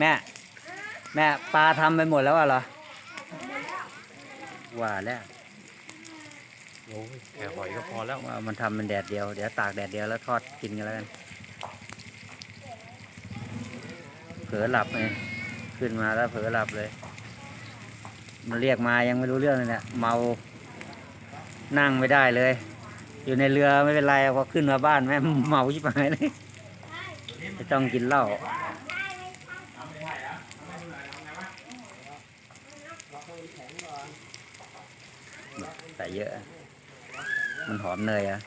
แม่ แม่ปลาทำไปหมดแล้วอะเหรอว่าแล้วโอ้ยแค่หอยก็พอแล้วว่ามันทำเป็นแดดเดียวเดี๋ยวตากแดดเดียวแล้วทอดกินกันแล้วกันเผลอหลับไงขึ้นมาแล้วเผลอหลับเลย มันเรียกมายังไม่รู้เรื่องเลยเนี่ยเมานั่งไม่ได้เลย อยู่ในเรือไม่เป็นไรพอขึ้นมาบ้านแม่งเมาชิบหายเลยจะต้องกินเหล้า แต่เยอะ มันหอมเนยอะ